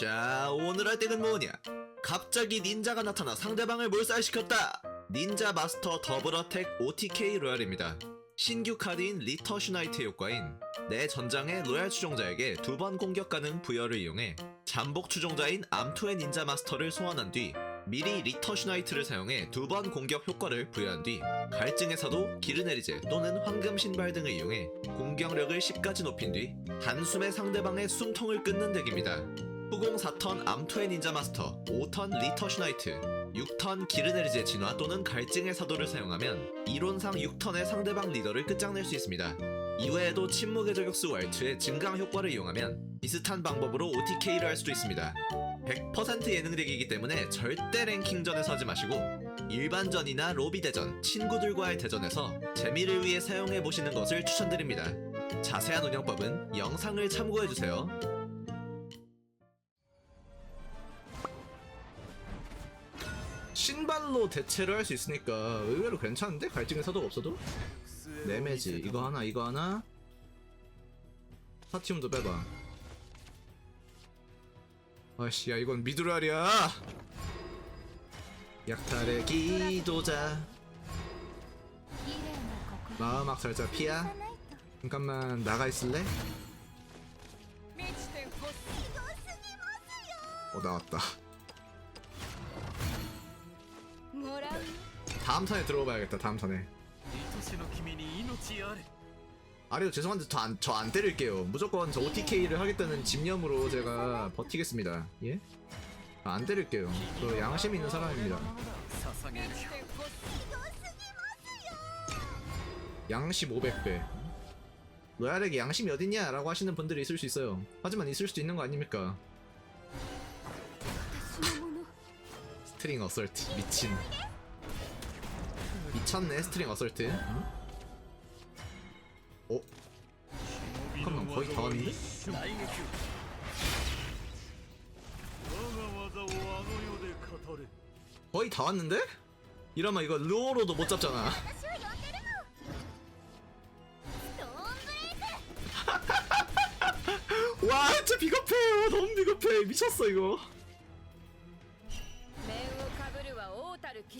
자, 오늘 할 덱은 뭐냐? 갑자기 닌자가 나타나 상대방을 몰살시켰다! 닌자 마스터 더블 어택 OTK 로얄입니다. 신규 카드인 리터 슈나이트 효과인 내 전장의 로얄 추종자에게 두 번 공격 가능 부여를 이용해 잠복 추종자인 암투의 닌자 마스터를 소환한 뒤 미리 리터 슈나이트를 사용해 두 번 공격 효과를 부여한 뒤 갈증에서도 기르네리제 또는 황금 신발 등을 이용해 공격력을 10까지 높인 뒤 단숨에 상대방의 숨통을 끊는 덱입니다. 후공 4턴 암투의 닌자 마스터, 5턴 리터 슈나이트, 6턴 기르네리제 진화 또는 갈증의 사도를 사용하면 이론상 6턴의 상대방 리더를 끝장낼 수 있습니다. 이외에도 침묵의 저격수 왈트의 증강 효과를 이용하면 비슷한 방법으로 OTK를 할 수도 있습니다. 100% 예능덱이기 때문에 절대 랭킹전에서 하지 마시고 일반전이나 로비 대전, 친구들과의 대전에서 재미를 위해 사용해 보시는 것을 추천드립니다. 자세한 운영법은 영상을 참고해 주세요. 신발로 대체를 할 수 있으니까 의외로 괜찮은데? 갈증의 사도가 없어도? 네메지. 이거 하나 이거 하나. 파티움도 빼봐. 아씨 야 이건 미드랄이야. 약탈의 기도자. 마음 악살자 피야. 잠깐만 나가 있을래? 어 나왔다 다음 선에 들어가봐야겠다. 다음 선에. 아래요 아, 죄송한데 저안 저 안 때릴게요. 무조건 저 OTK를 하겠다는 집념으로 제가 버티겠습니다. 예? 아, 안 때릴게요. 저 양심 있는 사람입니다. 양심 500배. 로얄에게 양심이 어딨냐라고 하시는 분들이 있을 수 있어요. 하지만 있을 수도 있는 거 아닙니까? 스트링 어설트. 미친. 미쳤네 스트링 어설트. 어? 잠깐만 거의 다 왔는데? 거의 다 왔는데? 이러면 이거 루어로도 못 잡잖아. 와 진짜 비겁해. 너무 비겁해. 미쳤어 이거. 王たる騎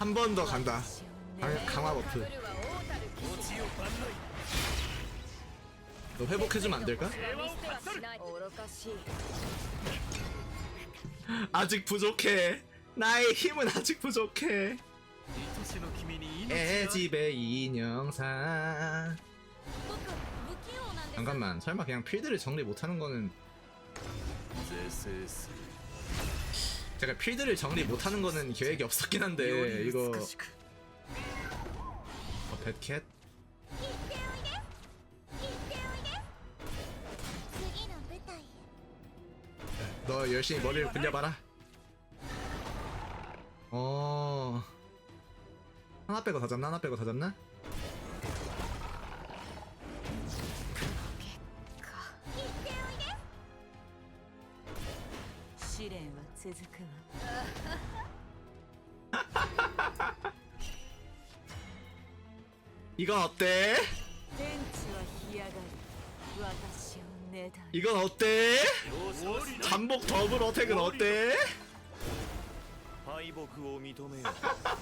한 번 더 간다 강- 강화 面を 버프 かぶるは王たる騎士落ちよ万来 너 회복해주면 안 될까? 平和を見捨ては勝ち取るしない愚かしい 아직 부족해 나의 힘은 아직 부족해 愛しの君に命あ 애 れ 집의 인형사 僕不器用なんです 잠깐만 설마 그냥 필드를 정리 못하는 거는 是正する 제가 필드를 정리 못하는 거는 계획이 없었긴 한데 이거. 어, 뱃캣? 네, 너 열심히 머리를 굴려봐라. 어. 하나 빼고 다 잡나? 하나 빼고 다 잡나? 試練は続くわ 이건 어때? 天地は干上がる私をねだる 이건 어때? 容赦しない 잠복 더블 어택은 어때? 敗北を認めよ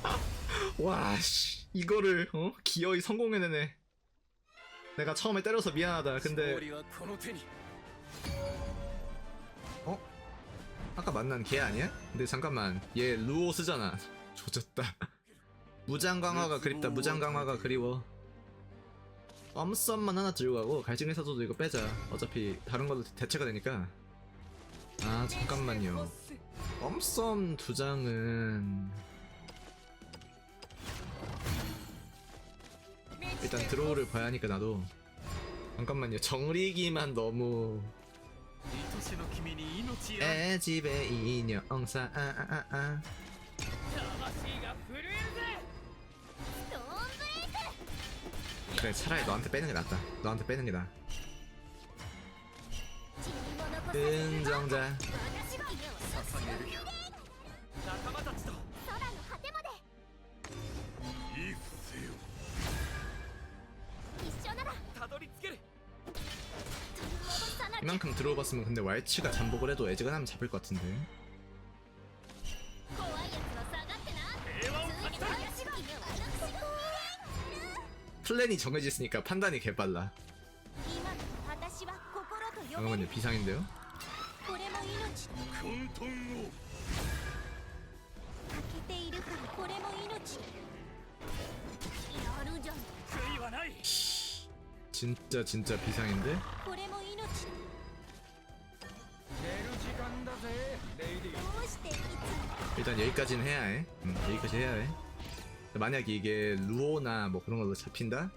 와씨 이거를 어? 기어이 성공해내네 내가 처음에 때려서 미안하다 勝 근데 利はこの手に 아까 만난 걔 아니야? 근데 잠깐만 얘 루오 쓰잖아. 조졌다. 무장 강화가 그립다. 무장 강화가 그리워. 엄썸만 하나 들고 가고 갈증의 사도도 이거 빼자. 어차피 다른 걸로 대체가 되니까. 아 잠깐만요. 엄썸 두 장은 道 일단 드로우를 봐야 하니까 나도. 잠깐만요. 정리기만 너무 愛しの君に命や 에 집에 인형사 아아아 아. 魂が震えるぜストーンブレイク 그래 차라리 너한테 빼는 게 낫다 너한테 빼는 게 나아 塵にも残さず 긍정자 私は夢を捧げるよ仲間たちと 이만큼 들어봤으면 근데 왈츠가 잠복을 해도 애지간하면 잡을 것 같은데 플랜이 정해졌으니까 판단이 개빨라 잠깐만요 비상인데요? 그 진짜 진짜 비상인데? 일단 여기까지는 해야 해. 음, 여기까지 해야 해. 만약에 이게 루오나 뭐 그런 걸로 잡힌다?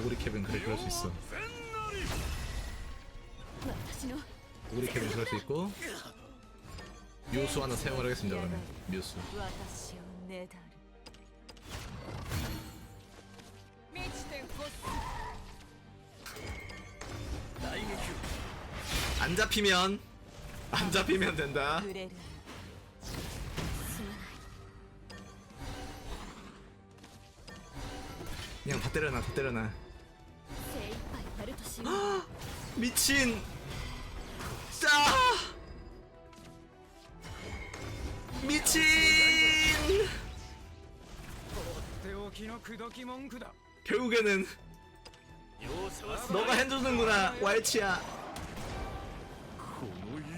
오그리 캡은 그래 그럴 수 있어. 오그리 캡은 그럴 수 있고 뮤수 하나 사용을 하겠습니다 그러면 뮤수. 안 잡히면 안 잡히면 된다. 그냥 다 때려놔, 다 때려놔. 아, 미친. 짜. 미친. 결국에는 너가 해주는구나, 왈츠야. の家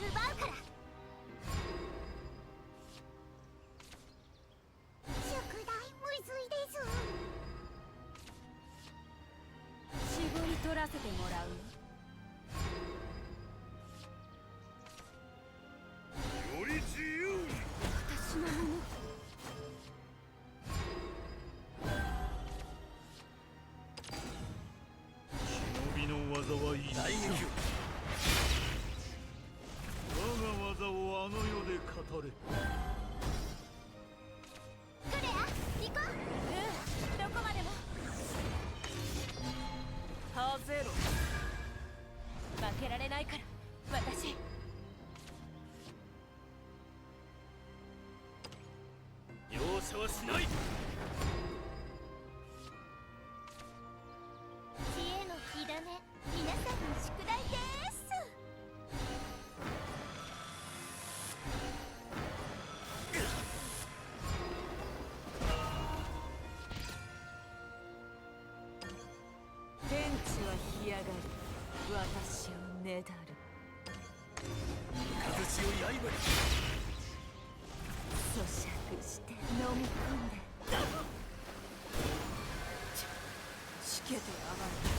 奪うから。宿題むずいです。絞り取らせてもらう。負けられないから。私。容赦はしない。知恵の火種。皆さんの宿題です。天地は干上がり。私をねだる風よ刃に咀嚼して飲み込んで。ちょしけてやがる